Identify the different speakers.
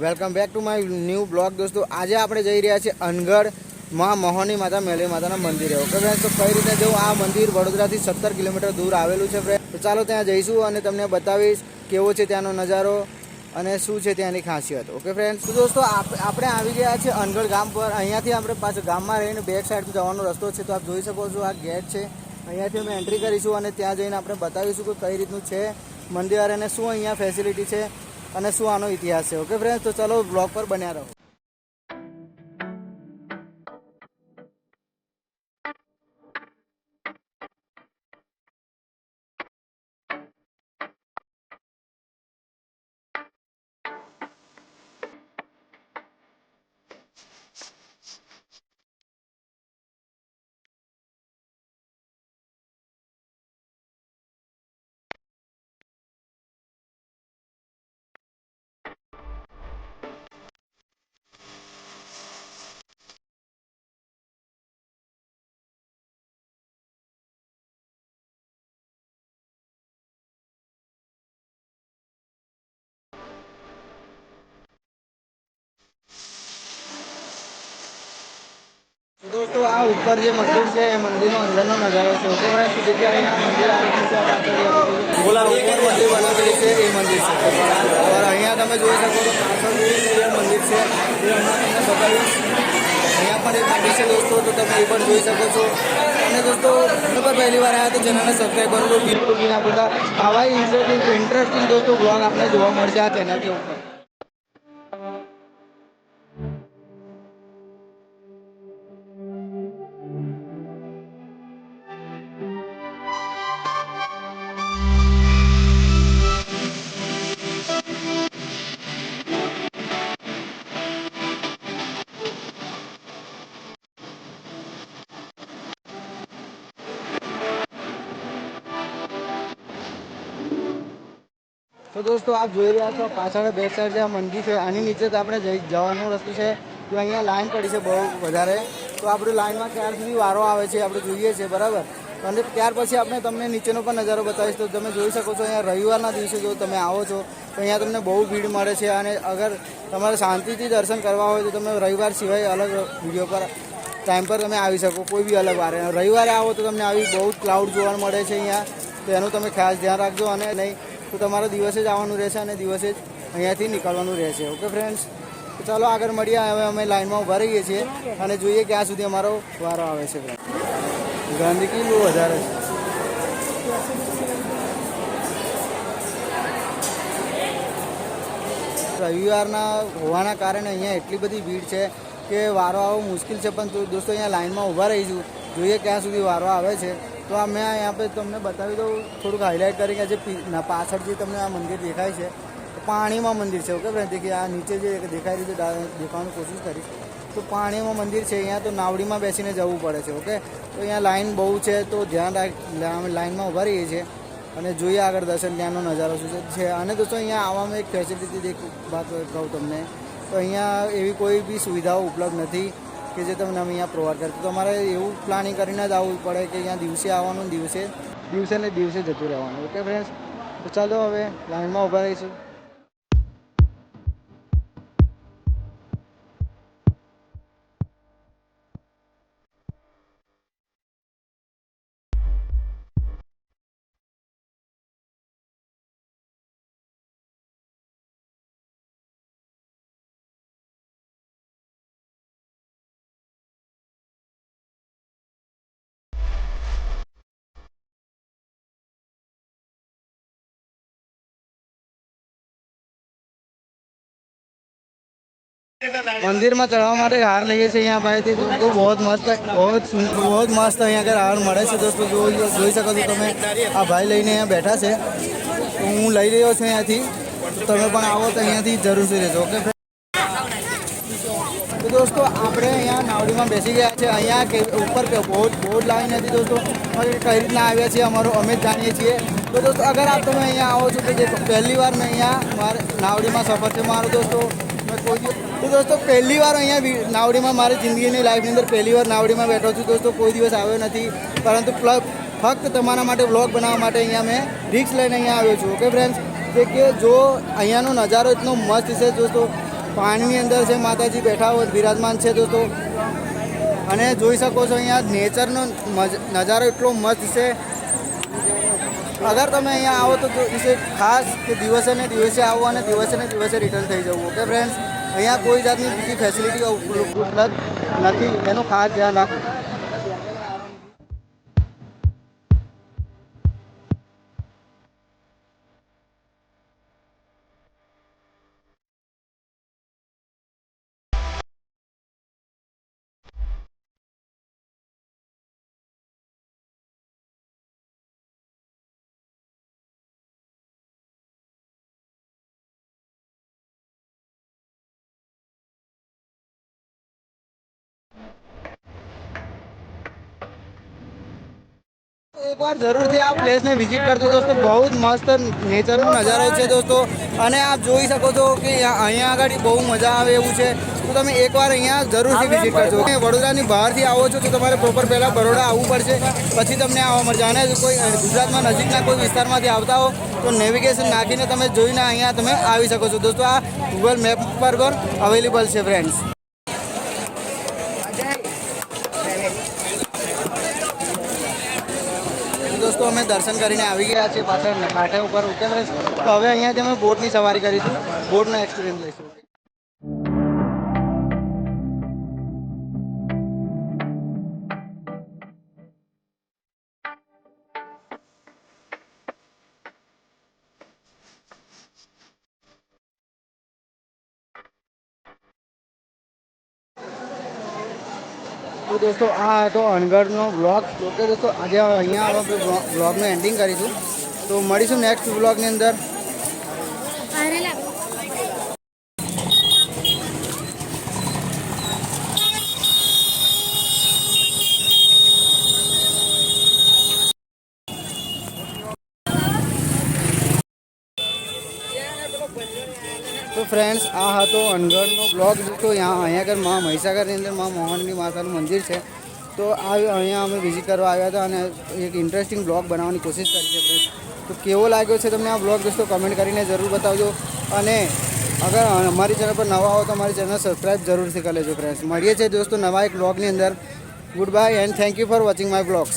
Speaker 1: Welcome back to my new blog દોસ્તો. આજે આપણે જઈ રહ્યા છીએ અનગઢમાં મોહની માતા મેલે માતાના મંદિરે. ઓકે ફ્રેન્ડ તો કઈ રીતે જવું? આ મંદિર વડોદરાથી સત્તર કિલોમીટર દૂર આવેલું છે ફ્રેન્ડ તો ચાલો ત્યાં જઈશું અને તમને બતાવીશ કેવો છે ત્યાંનો નજારો અને શું છે ત્યાંની ખાસિયત. ઓકે ફ્રેન્ડ તો દોસ્તો, આપ- આપણે આવી ગયા છે અનગઢ ગામ પર. અહીંયાથી આપણે પાછું ગામમાં રહીને બેક સાઈડ જવાનો રસ્તો છે, તો આપ જોઈ શકો છો આ ગેટ છે. અહીંયાથી અમે એન્ટ્રી કરીશું અને ત્યાં જઈને આપણે બતાવીશું કે કઈ રીતનું છે મંદિર અને શું અહીંયા ફેસિલિટી છે. અને શું આનો ઇતિહાસ છે? ઓકે ફ્રેન્ડ્સ તો ચલો બ્લોગ પર બન્યા રહો. ઉપર જે મંદિર છે, એ મંદિરનો અંદરનો નજારો છે. તો અહીંયા મંદિર બોલા ઉપર મંદિર બનાવેલી છે, એ મંદિર છે. અહીંયા તમે જોઈ શકો છો પાછળ મંદિર છે, એ તમને બતાવીશ અહીંયા પણ એક મંદિર છે દોસ્તો, તો તમે એ પણ જોઈ શકો છો. અને દોસ્તો પર પહેલી વાર આવ્યા તો ચેનલને સબસ્ક્રાઈબ કરો બિલકુલ બી ના ભૂલતા આવા ઇન્ટરેસ્ટિંગ ઇન્ટરેસ્ટિંગ દોસ્તો બ્લોગ આપણે જોવા મળશે આ ચેનલથી ઉપર. તો દોસ્તો, આપ જોઈ રહ્યા છો, પાછળ બે સાઈડ જે મંદિર છે, આની નીચે તો આપણે જઈ, જવાનું રસ્તો છે તો અહીંયા લાઈન પડી છે બહુ વધારે, તો આપણે લાઈનમાં ક્યાં સુધી વારો આવે છે, આપણે જોઈએ છીએ, બરાબર? અને ત્યાર પછી આપણે તમને નીચેનો પણ નજારો બતાવીશ, તો તમે જોઈ શકો છો, અહીંયા રવિવારના દિવસે જો તમે આવો છો, તો અહીંયા તમને બહુ ભીડ મળે છે, અને અગર તમારે શાંતિથી દર્શન કરવા હોય, તો તમે રવિવાર સિવાય અલગ વીડિયો પર ટાઈમ પર તમે આવી શકો, કોઈ બી અલગ વારે. રવિવારે આવો તો તમને આવી બહુ ક્લાઉડ જોવા મળે છે અહીંયા, તો એનું તમે ખાસ ધ્યાન રાખજો, અને નહીં તો તમારે દિવસે જ આવવાનું રહેશે અને દિવસે જ અહીંયાથી નીકળવાનું રહેશે. ઓકે ફ્રેન્ડ્સ તો ચાલો આગળ મળીએ. હવે અમે લાઈનમાં ઊભા રહીએ છીએ અને જોઈએ ક્યાં સુધી અમારો વારો આવે છે. ગંદકી બહુ વધારે છે. રવિવારના હોવાના કારણે અહીંયા એટલી બધી ભીડ છે કે વારો આવવો મુશ્કેલ છે, પણ દોસ્તો, અહીંયા લાઇનમાં ઊભા રહીશું. જોઈએ ક્યાં સુધી વારો આવે છે. તો આ મેં અહીંયા પર તમને બતાવી દઉં, થોડુંક હાઇલાઇટ કરી કે જે પાછળ જે તમને આ મંદિર દેખાય છે પાણીમાં મંદિર છે ઓકે ફ્રેન્ડ કે આ નીચે જે દેખાય રહ્યું છે દેખાવાની કોશિશ કરીશ. તો પાણીમાં મંદિર છે, અહીંયા તો નાવડીમાં બેસીને જવું પડે છે ઓકે તો અહીંયા લાઈન બહુ છે, તો ધ્યાન રાખ અમે લાઈનમાં ઊભા રહીએ છીએ અને જોઈએ આગળ દર્શન, ત્યાંનો નજારો શું છે. અને દોસ્તો, અહીંયા આવવામાં એક ફેસિલિટી વાત કહું તમને. તો અહીંયા એવી કોઈ બી સુવિધાઓ ઉપલબ્ધ નથી. કે જે તમને અમે અહીંયા પ્રોવાઈડ કરે તો તમારે એવું પ્લાનિંગ કરીને જ આવવું પડે કે અહીંયા દિવસે આવવાનું દિવસે. દિવસે ને દિવસે જતું રહેવાનું. ઓકે ફ્રેન્ડ્સ તો ચાલો હવે લાઈનમાં ઊભા રહીશું. મંદિરમાં ચઢવા માટે હાર લઈએ છીએ અહીંયા ભાઈથી. તો બહુ જ મસ્ત, બહુ સુંદર બહુ જ મસ્ત અહીંયા આગળ હાર મળે છે દોસ્તો. જોઈ શકો છો તમે. આ ભાઈ લઈને અહીંયા બેઠા છે. તો હું લઈ રહ્યો છું અહીંયાથી. તમે પણ આવો તો અહીંયાથી જરૂરથી રહેજો, ઓકે તો દોસ્તો, આપણે અહીંયા નાવડીમાં બેસી ગયા છે. અહીંયા કે, ઉપર કે, બોર્ડ બોર્ડ લાવી નથી દોસ્તો. કઈ રીતના આવ્યા છીએ અમારું અમે જ જાણીએ છીએ. તો દોસ્તો, અગર આપ તમે અહીંયા આવો છો કે જે પહેલી વાર મેં અહીંયા મારે નાવડીમાં સફર છે મારો દોસ્તો, મેં કોઈ તો દોસ્તો, પહેલી વાર અહીંયા નાવડીમાં મારી જિંદગીની લાઈફની અંદર પહેલી વાર નાવડીમાં બેઠો છું. દોસ્તો, કોઈ દિવસ આવ્યો નથી. પરંતુ ફક્ત તમારા માટે વ્લોગ બનાવવા માટે અહીંયા મેં રિક્સ લઈને અહીંયા આવ્યો છું. ઓકે ફ્રેન્ડ્સ જે કે જો અહીંયાનો નજારો એટલો મસ્ત છે, દોસ્તો, પાણીની અંદર છે, માતાજી બેઠા હોય, બિરાજમાન છે, દોસ્તો. અને જોઈ શકો છો અહીંયા નેચરનો નજારો એટલો મસ્ત છે. અગર તમે અહીંયા આવો તો ખાસ કે દિવસે ને દિવસે આવો અને દિવસે ને દિવસે રિટર્ન થઈ જવું. ઓકે ફ્રેન્ડ્સ અહીંયા કોઈ જાતની બીજી ફેસિલિટી ઉપલબ્ધ નથી એનું ખાસ ધ્યાન રાખવું. એક વાર જરૂરથી આ પ્લેસને વિઝિટ કરજો દોસ્તો. બહુ જ મસ્ત નેચરનો નજારો છે દોસ્તો. અને આપ જોઈ શકો છો કે અહીંયા આગળ બહુ મજા આવે એવું છે. તો તમે એકવાર અહીંયા જરૂરથી વિઝિટ કરજો. વડોદરાની બહારથી આવો છો તો તમારે પ્રોપર પહેલાં બરોડા આવવું પડશે. પછી તમને આવવા મળશે અને કોઈ ગુજરાતમાં નજીકના કોઈ વિસ્તારમાંથી આવતા હો તો નેવિગેશન નાખીને તમે જોઈને અહીંયા તમે આવી શકો છો. દોસ્તો, આ ગૂગલ મેપ પર પણ અવેલેબલ છે ફ્રેન્ડ્સ દોસ્તો, અમે દર્શન કરીને આવી ગયા છીએ પાછળ કાંઠે ઉપર ફ્રેન્ડ્સ તો હવે અહીંયાથી અમે બોટની સવારી કરીશું. બોટનો એક્સપિરિયન્સ લઈશું. તો દોસ્તો, આ હતો અનગઢનો બ્લોગ ઓકે દોસ્તો, આજે અહીંયા આપણે બ્લોગનું એન્ડિંગ કરીશું. તો મળીશું નેક્સ્ટ બ્લોગની અંદર. ફ્રેન્ડ્સ આ હતો અનગઢનો બ્લોગ તો અહીંયા આગળ મા મહીસાગરની અંદર મા મોહનની માતાનું મંદિર છે. તો આ અહીંયા અમે વિઝિટ કરવા આવ્યા હતા અને એક ઇન્ટરેસ્ટિંગ બ્લોગ બનાવવાની કોશિશ કરી છે ફ્રેન્ડ્સ તો કેવો લાગ્યો છે તમને આ બ્લોગ દોસ્તો? કમેન્ટ કરીને જરૂર બતાવજો. અને અગર અમારી ચેનલ પર નવા હો તો અમારી ચેનલ સબસ્ક્રાઈબ જરૂરથી કરી લેજો ફ્રેન્ડ્સ મળીએ છીએ દોસ્તો નવા એક બ્લોગની અંદર. Good bye and thank you for watching my blogs